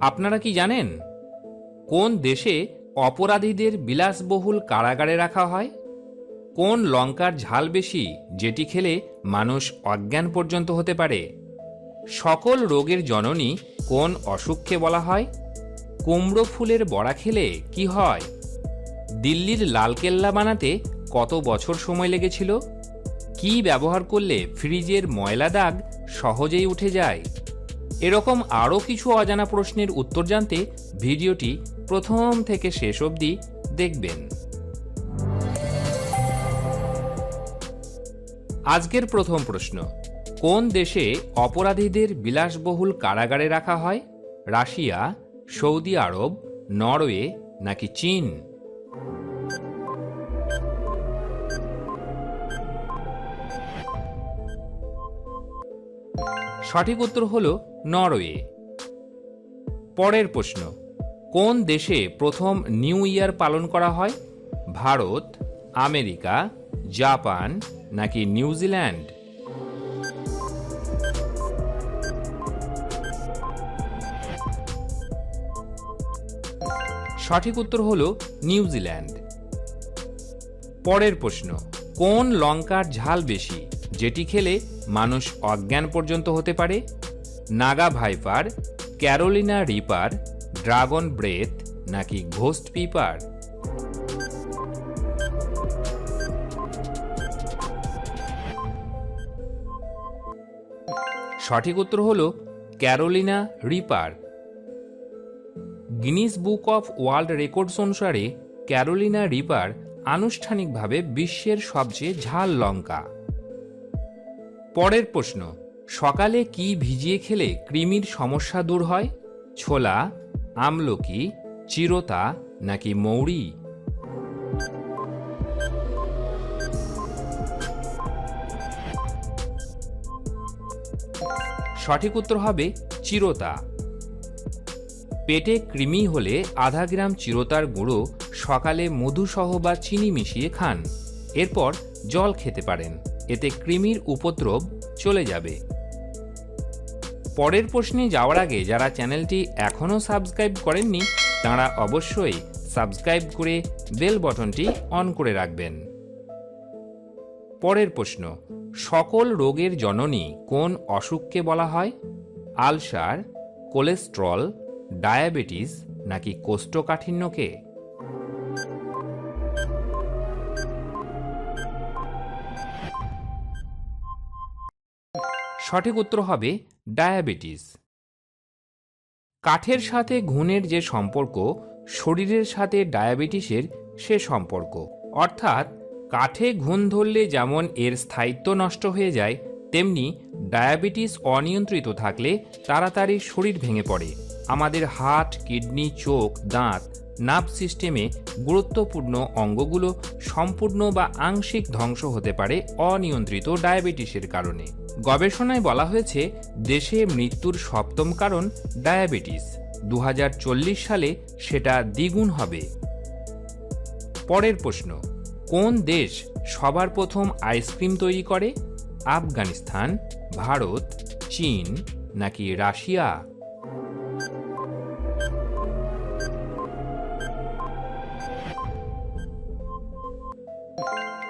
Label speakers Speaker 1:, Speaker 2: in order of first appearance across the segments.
Speaker 1: আপনারা কি জানেন কোন দেশে অপরাধীদের বিলাসবহুল কারাগারে রাখা হয়? কোন লঙ্কার ঝাল বেশি, যেটি খেলে মানুষ অজ্ঞান পর্যন্ত হতে পারে? সকল রোগের জননী কোন অসুখকে বলা হয়? কুমড়ো ফুলের বড়া খেলে কি হয়? দিল্লির লালকেল্লা বানাতে কত বছর সময় লেগেছিল? কি ব্যবহার করলে ফ্রিজের ময়লা দাগ সহজেই উঠে যায়? এরকম আরও কিছু অজানা প্রশ্নের উত্তর জানতে ভিডিওটি প্রথম থেকে শেষ অবধি দেখবেন। আজকের প্রথম প্রশ্ন, কোন দেশে অপরাধীদের বিলাসবহুল কারাগারে রাখা হয়? রাশিয়া, সৌদি আরব, নরওয়ে নাকি চীন? সঠিক উত্তর হল নরওয়ে। পরের প্রশ্ন, কোন দেশে প্রথম নিউ ইয়ার পালন করা হয়? ভারত, আমেরিকা, জাপান নাকি নিউজিল্যান্ড সঠিক উত্তর হল নিউজিল্যান্ড পরের প্রশ্ন কোন লঙ্কার ঝাল বেশি? যেটি খেলে মানুষ অজ্ঞান পর্যন্ত হতে পারে? Naga viper, Carolina reaper, dragon breath, নাকি ঘোস্ট পিপার? সঠিক উত্তর হল Carolina reaper. Guinness Book of World Records অনুসারে ক্যারোলিনা রিপার আনুষ্ঠানিকভাবে বিশ্বের সবচেয়ে ঝাল লঙ্কা। পরের প্রশ্ন, সকালে কি ভিজিয়ে খেলে কৃমির সমস্যা দূর হয়? ছোলা, আমলকি, চিরতা নাকি মৌরি? সঠিক উত্তর হবে চিরতা। পেটে কৃমি হলে আধা গ্রাম চিরতার গুঁড়ো, সকালে মধুসহ বা চিনি মিশিয়ে খান। এরপর জল খেতে পারেন। এতে কৃমির উপদ্রব চলে যাবে। পরের প্রশ্নে যাওয়ার আগে যারা চ্যানেলটি এখনও সাবস্ক্রাইব করেননি, তারা অবশ্যই সাবস্ক্রাইব করে বেল বটনটি অন করে রাখবেন। পরের প্রশ্ন, সকল রোগের জননী কোন অসুখকে বলা হয়? আলসার, কোলেস্ট্রল ডায়াবেটিস নাকি কোষ্ঠকাঠিন্যকে? সঠিক উত্তর হবে ডায়াবেটিস। কাঠের সাথে ঘুণের যে সম্পর্ক, শরীরের সাথে ডায়াবেটিসের সে সম্পর্ক। অর্থাৎ কাঠে ঘুণ ধরলে যেমন এর স্থায়িত্ব নষ্ট হয়ে যায়, তেমনি ডায়াবেটিস অনিয়ন্ত্রিত থাকলে তাড়াতাড়ি শরীর ভেঙে পড়ে। আমাদের হার্ট কিডনি, চোখ, দাঁত, নার্ভ সিস্টেমে গুরুত্বপূর্ণ অঙ্গগুলো সম্পূর্ণ বা আংশিক ধ্বংস হতে পারে অনিয়ন্ত্রিত ডায়াবেটিসের কারণে। গবেষণায় বলা হয়েছে, দেশে মৃত্যুর সপ্তম কারণ ডায়াবেটিস। দু হাজার চল্লিশ সালে সেটা দ্বিগুণ হবে। পরের প্রশ্ন, কোন দেশ সবার প্রথম আইসক্রিম তৈরি করে? আফগানিস্তান, ভারত, চীন, নাকি রাশিয়া?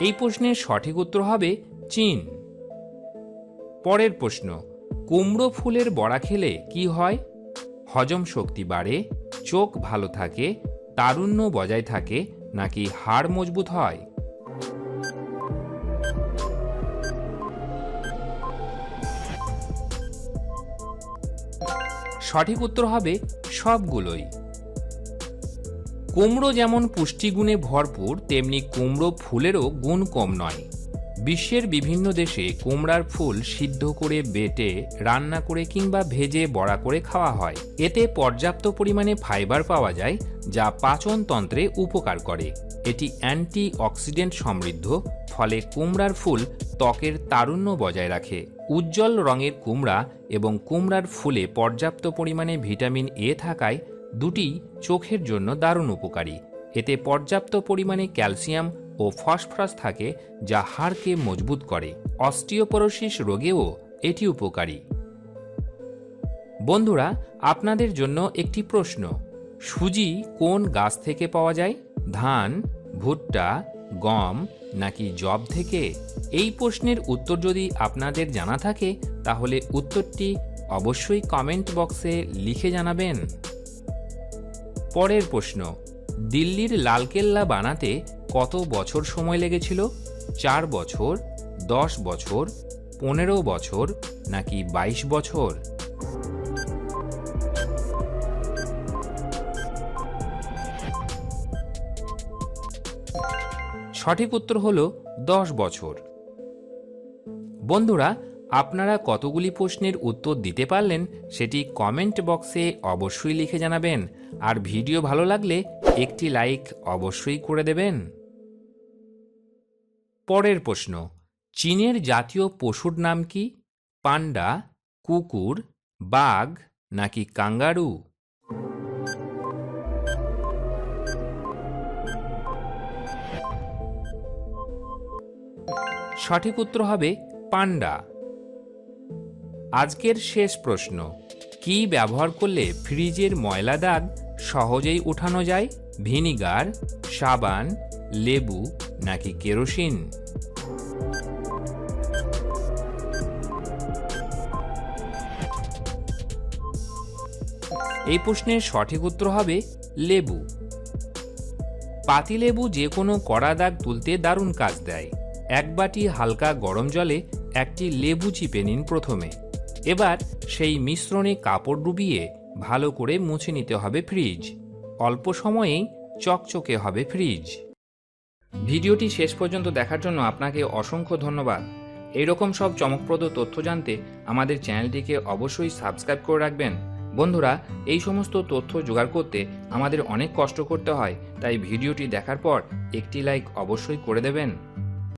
Speaker 1: এই প্রশ্নের সঠিক উত্তর হবে চীন। পরের প্রশ্ন, কুমড়ো ফুলের বড়া খেলে কি হয়? হজম শক্তি বাড়ে, চোখ ভালো থাকে, তারুণ্য বজায় থাকে, নাকি হাড় মজবুত হয়? সঠিক উত্তর হবে সবগুলোই। কুমড়ো যেমন পুষ্টিগুণে ভরপুর, তেমনি কুমড়ো ফুলেরও গুণ কম নয়। বিশ্বের বিভিন্ন দেশে কুমড়ার ফুল সিদ্ধ করে বেটে, রান্না করে কিংবা ভেজে বড়া করে খাওয়া হয়। এতে পর্যাপ্ত পরিমাণে ফাইবার পাওয়া যায়, যা পাচনতন্ত্রে উপকার করে। এটি অ্যান্টি অক্সিডেন্ট সমৃদ্ধ, ফলে কুমড়ার ফুল ত্বকের তারুণ্য বজায় রাখে। উজ্জ্বল রঙের কুমড়া এবং কুমড়ার ফুলে পর্যাপ্ত পরিমাণে ভিটামিন এ থাকায় দুটি চোখের জন্য দারুণ উপকারী। এতে পর্যাপ্ত পরিমাণে ক্যালসিয়াম ও ফসফরাস থাকে যা হাড়কে মজবুত করে। অস্টিওপরোসিস রোগেও এটি উপকারী। বন্ধুরা, আপনাদের জন্য একটি প্রশ্ন। সুজি কোন গাছ থেকে পাওয়া যায়? ধান, ভুট্টা, গম নাকি জব থেকে? এই প্রশ্নের উত্তর যদি আপনাদের জানা থাকে, তাহলে উত্তরটি অবশ্যই কমেন্ট বক্সে লিখে জানাবেন। পরের প্রশ্ন, দিল্লির লালকেল্লা বানাতে কত বছর সময় লেগেছিল? চার বছর, দশ বছর, পনেরো বছর, নাকি বাইশ বছর? সঠিক উত্তর হল দশ বছর। বন্ধুরা আপনারা কতগুলি প্রশ্নের উত্তর দিতে পারলেন সেটি কমেন্ট বক্সে অবশ্যই লিখে জানাবেন। আর ভিডিও ভালো লাগলে একটি লাইক অবশ্যই করে দেবেন। পরের প্রশ্ন, চীনের জাতীয় পশুর নাম কি? পান্ডা, কুকুর, বাঘ নাকি কাঙ্গারু? সঠিক উত্তর হবে পান্ডা। আজকের শেষ প্রশ্ন, কি ব্যবহার করলে ফ্রিজের ময়লা দাগ সহজেই উঠানো যায়? ভিনিগার, সাবান, লেবু নাকি কেরোসিন? এই প্রশ্নের সঠিক উত্তর হবে লেবু। পাতিলেবু যে কোনো কড়া দাগ তুলতে দারুণ কাজ দেয়। এক বাটি হালকা গরম জলে একটি লেবু চিপে নিন প্রথমে। এবার সেই মিশ্রণে কাপড় ডুবিয়ে ভালো করে মুছে নিতে হবে ফ্রিজ। অল্প সময়েই চকচকে হবে ফ্রিজ। ভিডিওটি শেষ পর্যন্ত দেখার জন্য আপনাকে অসংখ্য ধন্যবাদ। এইরকম সব চমকপ্রদ তথ্য জানতে আমাদের চ্যানেলটিকে অবশ্যই সাবস্ক্রাইব করে রাখবেন। বন্ধুরা, এই সমস্ত তথ্য জোগাড় করতে আমাদের অনেক কষ্ট করতে হয়, তাই ভিডিওটি দেখার পর একটি লাইক অবশ্যই করে দেবেন।